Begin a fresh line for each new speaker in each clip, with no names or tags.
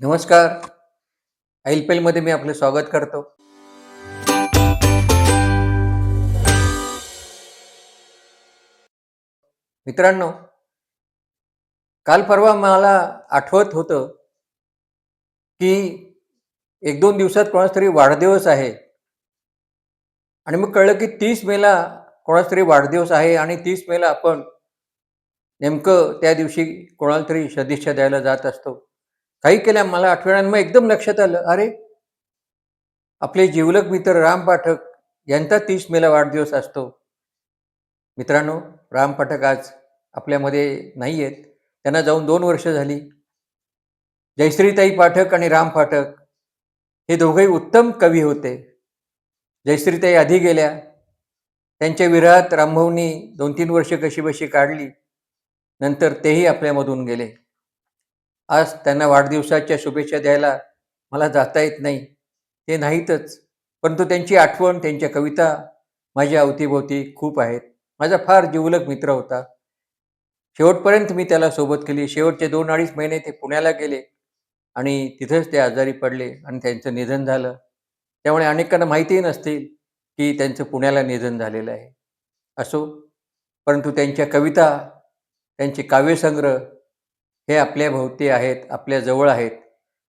नमस्कार. आईल मी आपलं स्वागत करतो. मित्रांनो काल परवा मला आठवत होतं की एक दोन दिवसात कोणाचा तरी वाढदिवस आहे. आणि मग कळलं की तीस मेला कोणाचा तरी वाढदिवस आहे आणि तीस मेला आपण नेमकं त्या दिवशी कोणाला तरी सदिच्छा द्यायला जात असतो. काही केल्या मला आठवड्यांमध्ये एकदम लक्षात आलं अरे आपले जीवलक मित्र राम पाठक यांचा तीस मेला वाढदिवस असतो. मित्रांनो राम पाठक आज आपल्यामध्ये नाही आहेत त्यांना जाऊन दोन वर्ष झाली. जयश्रीताई पाठक आणि राम पाठक हे दोघंही उत्तम कवी होते. जयश्रीताई आधी गेल्या. त्यांच्या विरहात रामभाऊंनी दोन तीन वर्ष कशी बशी काढली. नंतर तेही आपल्यामधून गेले. आज त्यांना वाढदिवसाच्या शुभेच्छा द्यायला मला जाता येत नाही. ते नाहीतच परंतु त्यांची आठवण त्यांच्या कविता माझ्या अवतीभोवती खूप आहेत. माझा फार जिवलक मित्र होता. शेवटपर्यंत मी त्याला सोबत केली. शेवटचे दोन अडीच महिने ते पुण्याला गेले आणि तिथंच ते आजारी पडले आणि त्यांचं निधन झालं. त्यामुळे अनेकांना माहितीही नसतील की त्यांचं पुण्याला निधन झालेलं आहे. असो परंतु त्यांच्या कविता त्यांचे काव्यसंग्रह हे आपल्या भोवती आहेत आपल्या जवळ आहेत.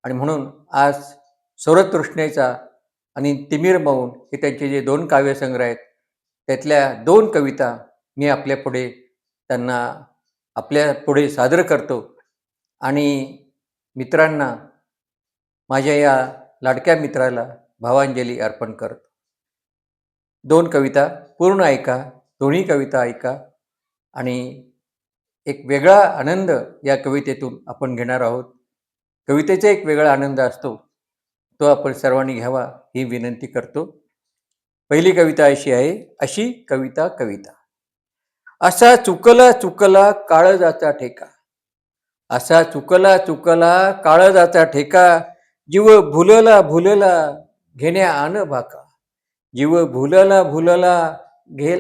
आणि म्हणून आज सौरतृष्णेचा आणि तिमीर मौन हे त्यांचे जे दोन काव्यसंग्रह आहेत त्यातल्या दोन कविता मी आपल्या पुढे त्यांना आपल्या पुढे सादर करतो. आणि मित्रांना माझ्या या लाडक्या मित्राला भावांजली अर्पण करतो. दोन कविता पूर्ण ऐका दोन्ही कविता ऐका आणि एक वेगळा आनंद या कवितेतून आपण घेणार आहोत. कवितेचा एक वेगळा आनंद असतो तो आपण सर्वांनी घ्यावा ही विनंती करतो. पहिली कविता अशी आहे अशी कविता कविता. असा चुकला चुकला काळजाचा ठेका. असा चुकला चुकला काळजाचा ठेका. जीव भुलला भुलला घेण्या आण भाका जीव भुलला भुलला घे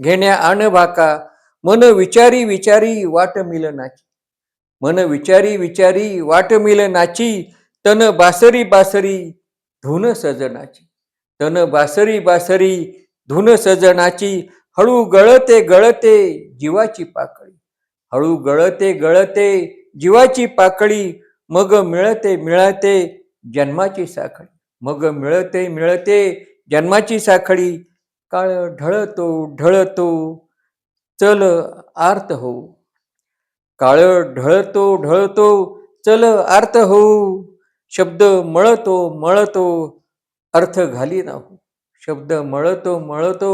घेण्या आण भाका मन विचारी विचारी वाट मिलनाची मन विचारी विचारी वाट मिलनाची तन बासरी बासरी धुन सजनाची. तन बासरी बासरी धुन सजनाची. हळू गळते गळते जीवाची पाकळी. हळू गळते गळते जीवाची पाकळी. मग मिळते मिळते जन्माची साखळी. मग मिळते मिळते जन्माची साखळी. काळ ढळतो ढळतो. चल आर्त हो काळ ढळतो ढळतो चल आर्त हो शब्द मळतो मळतो अर्थ घाली नाहू. शब्द मळतो मळतो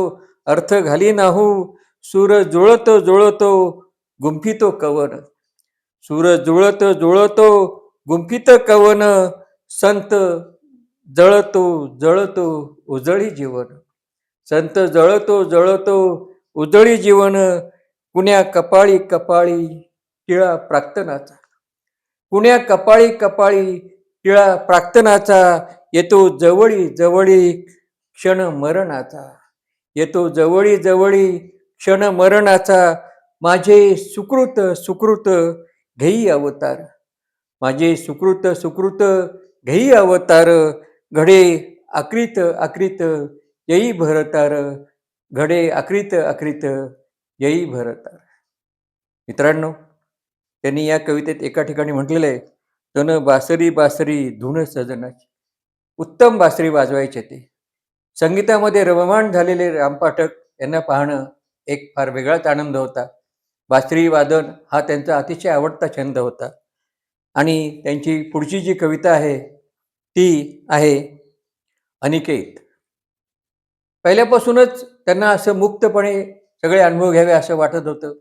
अर्थ घाली नाहू. सूर जुळतो जुळतो गुंफितो कवन. सूर जुळतो जुळतो गुंफित कवन. संत जळतो जळतो उजळी जीवन. संत जळतो जळतो उजळी जीवन कुण्या कपाळी कपाळी टिळा प्राक्तनाचा. कुण्या कपाळी कपाळी टिळा प्राक्तनाचा येतो जवळी जवळी क्षण मरणाचा. येतो जवळी जवळी क्षण मरणाचा माझे सुकृत सुकृत घेई अवतार. माझे सुकृत सुकृत घेई अवतार घडे आकृत आकृत येई भरतार. घडे अकृत अकृत येई भरतार मित्रांनो त्यांनी या कवितेत एका ठिकाणी म्हटलेलं आहे तन बासरी बासरी धुन सजनाची. उत्तम बासरी वाजवायचे ते. संगीतामध्ये रममाण झालेले रामपाठक यांना पाहणं एक फार वेगळाच आनंद होता. बासरी वादन हा त्यांचा अतिशय आवडता छंद होता. आणि त्यांची पुढची जी कविता आहे ती आहे अनिकेत. पहिल्यापासूनच त्यांना असं मुक्तपणे सगळे अनुभव घ्यावे असं वाटत होतं.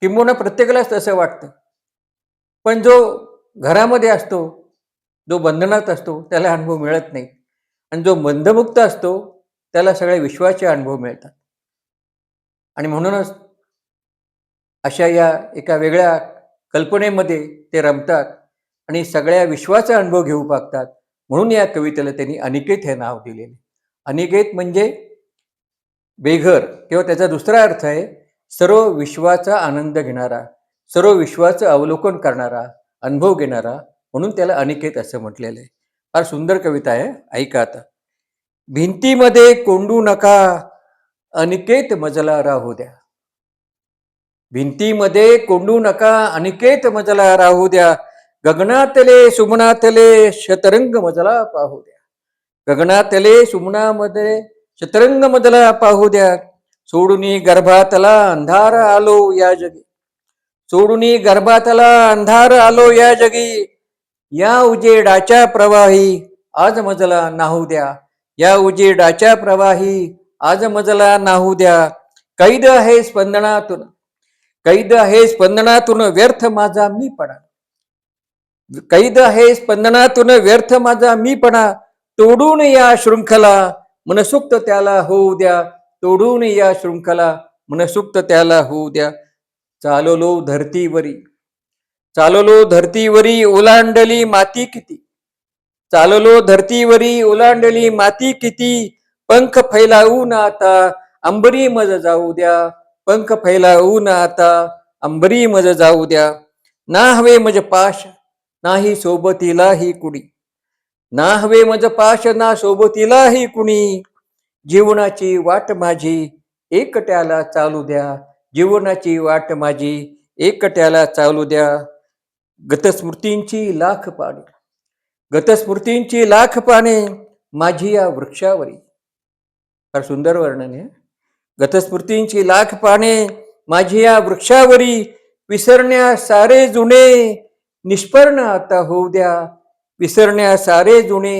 किंबहुना प्रत्येकालाच तसं वाटतं. पण जो घरामध्ये असतो जो बंधनात असतो त्याला अनुभव मिळत नाही. आणि जो बंधमुक्त असतो त्याला सगळ्या विश्वाचे अनुभव मिळतात. आणि म्हणूनच अशा या एका वेगळ्या कल्पनेमध्ये ते रमतात आणि सगळ्या विश्वाचा अनुभव घेऊ पागतात. म्हणून या कवितेला त्यांनी अनिकेत हे नाव दिलेले अनिकेत म्हणजे बेघर किंवा त्याचा दुसरा अर्थ आहे सर्व विश्वाचा आनंद घेणारा सर्व विश्वाचं अवलोकन करणारा अनुभव घेणारा म्हणून त्याला अनिकेत असं म्हटलेलं आहे. फार सुंदर कविता आहे ऐका आता. भिंतीमध्ये कोंडू नका अनिकेत मजला राहू हो द्या. भिंतीमध्ये कोंडू नका अनिकेत मजला राहू हो द्या. गगनातले सुमनातले शतरंग मजला पाहू हो द्या. गगनातले सुमनामध्ये शतरंग मजला पाहू द्या सोडूनी गर्भातला अंधार आलो या जगी सोडूनी गर्भातला अंधार आलो या जगी या उजेडाच्या प्रवाही आज मजला नाहू द्या या उजेडाच्या प्रवाही आज मजला नाहू द्या कैद आहे स्पंदनातून कैद आहे स्पंदनातून व्यर्थ माझा मी पणा कैद आहे स्पंदनातून व्यर्थ माझा मी पडा तोडून या शृंखला मनसुक्त त्याला होऊ द्या. तोडून या शृंखला मनसुक्त त्याला होऊ द्या. चाललो धरतीवरी. चाललो धरतीवरी ओलांडली माती किती? चाललो धरतीवरी ओलांडली माती किती? पंख फैलावून आता अंबरी मज जाऊ द्या. पंख फैलावून आता अंबरी मज जाऊ द्या. ना हवे मज पाश नाही सोबतीला ही कुडी. ना हवे मज पाश ना सोबतीलाही कुणी. जीवनाची वाट माझी एकट्याला चालू द्या. जीवनाची वाट माझी एकट्याला चालू द्या. गतस्मृतींची लाख पाने गतस्मृतींची लाख पाने माझी या वृक्षावरी. फार सुंदर वर्णन आहे. गतस्मृतींची लाख पाने माझी या वृक्षावरी. विसरण्या सारे जुने. निष्पर्ण आता होऊ द्या. विसरण्या सारे जुने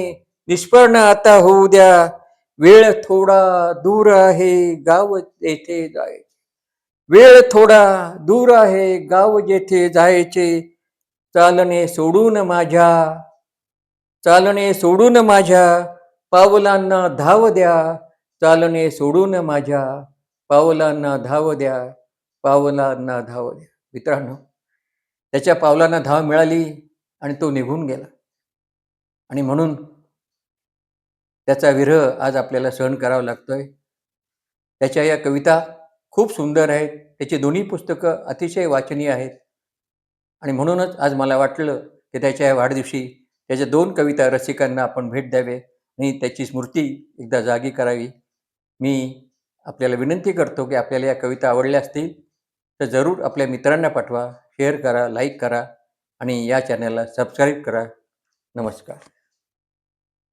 निष्पर्ण आता होऊ द्या. वेळ थोडा दूर आहे गाव येथे जाय वेळ थोडा दूर आहे गाव जेथे जायचे. चालणे सोडून माझ्या चालणे सोडून माझ्या. पावलांना धाव द्या. चालणे सोडून माझ्या. पावलांना धाव द्या. पावलांना धाव द्या. मित्रांनो त्याच्या पावलांना धाव मिळाली आणि तो निघून गेला. आणि म्हणून त्याचा विरह आज आपल्याला सहन करावा लागतोय. त्याच्या या कविता खूप सुंदर आहेत. त्याची दोन्ही पुस्तकं अतिशय वाचनीय आहेत. आणि म्हणूनच आज मला वाटलं की त्याच्या या वाढदिवशी त्याच्या दोन कविता रसिकांना आपण भेट द्यावे आणि त्याची स्मृती एकदा जागी करावी. मी आपल्याला विनंती करतो की आपल्याला या कविता आवडल्या असतील तर जरूर आपल्या मित्रांना पाठवा शेअर करा लाईक करा आणि या चॅनलला सबस्क्राईब करा. नमस्कार